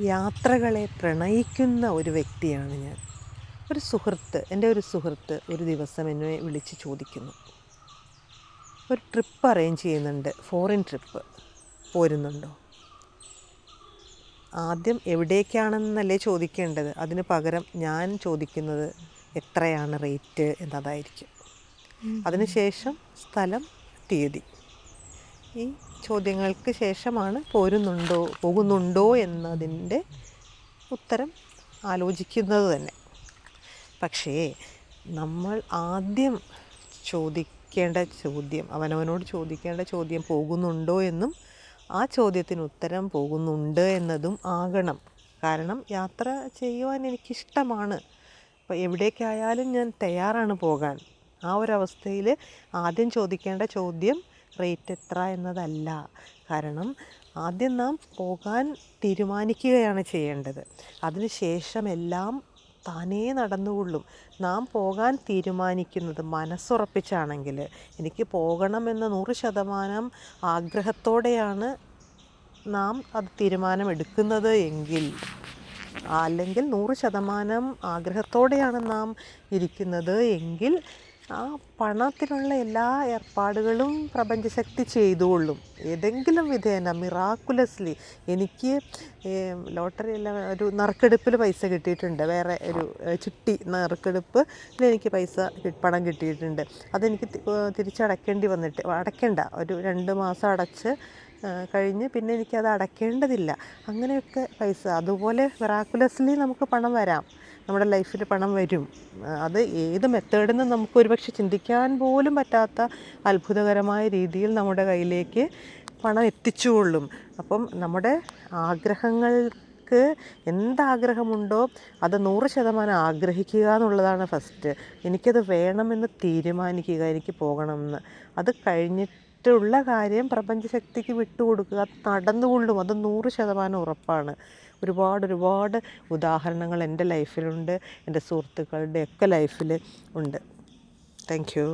യാത്രകളെ പ്രണയിക്കുന്ന ഒരു വ്യക്തിയാണ് ഞാൻ. ഒരു സുഹൃത്ത് എന്റെ ഒരു സുഹൃത്ത് ഒരു ദിവസം എന്നെ വിളിച്ച് ചോദിക്കുന്നു. ഒരു ട്രിപ്പ് അറേഞ്ച് ചെയ്യുന്നുണ്ട് ഫോറിൻ ട്രിപ്പ് പോരുന്നുണ്ടോ? ആദ്യം എവിടേക്കാണെന്നല്ലേ ചോദിക്കേണ്ടത്. അതിന് പകരം ഞാൻ ചോദിക്കുന്നത് എത്രയാണ് റേറ്റ് എന്നതായിരിക്കും. അതിനുശേഷം സ്ഥലം തീയതി. ഈ ചോദ്യങ്ങൾക്ക് ശേഷമാണ് പോരുന്നുണ്ടോ പോകുന്നുണ്ടോ എന്നതിന്റെ ഉത്തരം ആലോചിക്കുന്നത് തന്നെ. പക്ഷേ നമ്മൾ ആദ്യം ചോദിക്കേണ്ട ചോദ്യം അവനവനോട് ചോദിക്കേണ്ട ചോദ്യം പോകുന്നുണ്ടോ എന്നും ആ ചോദ്യത്തിന് ഉത്തരം പോകുന്നുണ്ട് എന്നതും ആകണം. കാരണം യാത്ര ചെയ്യുവാൻ എനിക്കിഷ്ടമാണ്. അപ്പോൾ എവിടേക്കായാലും ഞാൻ തയ്യാറാണ് പോകാൻ. ആ ഒരവസ്ഥയിൽ ആദ്യം ചോദിക്കേണ്ട ചോദ്യം റേറ്റ് എത്ര എന്നതല്ല. കാരണം ആദ്യം നാം പോകാൻ തീരുമാനിക്കുകയാണ് ചെയ്യേണ്ടത്. അതിനുശേഷം എല്ലാം താനേ നടന്നുകൊള്ളും. നാം പോകാൻ തീരുമാനിക്കുന്നത് മനസ്സുറപ്പിച്ചാണെങ്കിൽ എനിക്ക് പോകണമെന്ന നൂറ് ശതമാനം ആഗ്രഹത്തോടെയാണ് നാം അത് തീരുമാനമെടുക്കുന്നത് എങ്കിൽ അല്ലെങ്കിൽ നൂറ് ശതമാനം ആഗ്രഹത്തോടെയാണ് നാം ഇരിക്കുന്നത് എങ്കിൽ ആ പണത്തിനുള്ള എല്ലാ ഏർപ്പാടുകളും പ്രപഞ്ചശക്തി ചെയ്തുകൊള്ളും. ഏതെങ്കിലും വിധേന മിറാക്കുലസ്ലി എനിക്ക് ലോട്ടറി എല്ലാം ഒരു നറുക്കെടുപ്പിൽ പൈസ കിട്ടിയിട്ടുണ്ട്. വേറെ ഒരു ചിട്ടി നറുക്കെടുപ്പിൽ എനിക്ക് പൈസ പണം കിട്ടിയിട്ടുണ്ട്. അതെനിക്ക് തിരിച്ചടക്കേണ്ടി വന്നിട്ട് അടയ്ക്കേണ്ട ഒരു രണ്ട് മാസം അടച്ച് കഴിഞ്ഞ് പിന്നെ എനിക്കത് അടയ്ക്കേണ്ടതില്ല അങ്ങനെയൊക്കെ പൈസ. അതുപോലെ മിറാക്കുലസ്ലി നമുക്ക് പണം വരാം. നമ്മുടെ ലൈഫിൽ പണം വരും. അത് ഏത് മെത്തേഡിൽ നിന്ന് നമുക്ക് ഒരുപക്ഷെ ചിന്തിക്കാൻ പോലും പറ്റാത്ത അത്ഭുതകരമായ രീതിയിൽ നമ്മുടെ കയ്യിലേക്ക് പണം എത്തിച്ചുകൊള്ളും. അപ്പം നമ്മുടെ ആഗ്രഹങ്ങൾക്ക് എന്താഗ്രഹമുണ്ടോ അത് നൂറ് ശതമാനം ആഗ്രഹിക്കുക എന്നുള്ളതാണ് ഫസ്റ്റ് എനിക്കത് വേണമെന്ന് തീരുമാനിക്കുക എനിക്ക് പോകണമെന്ന്. അത് കഴിഞ്ഞിട്ടുള്ള കാര്യം പ്രപഞ്ചശക്തിക്ക് വിട്ടുകൊടുക്കുക അത് നടന്നുകൊള്ളും. അത് നൂറ് ശതമാനം ഉറപ്പാണ്. ഒരുപാട് ഒരുപാട് ഉദാഹരണങ്ങൾ എന്റെ ലൈഫിലുണ്ട് എന്റെ സുഹൃത്തുക്കളുടെയൊക്കെ ലൈഫിൽ ഉണ്ട്. Thank you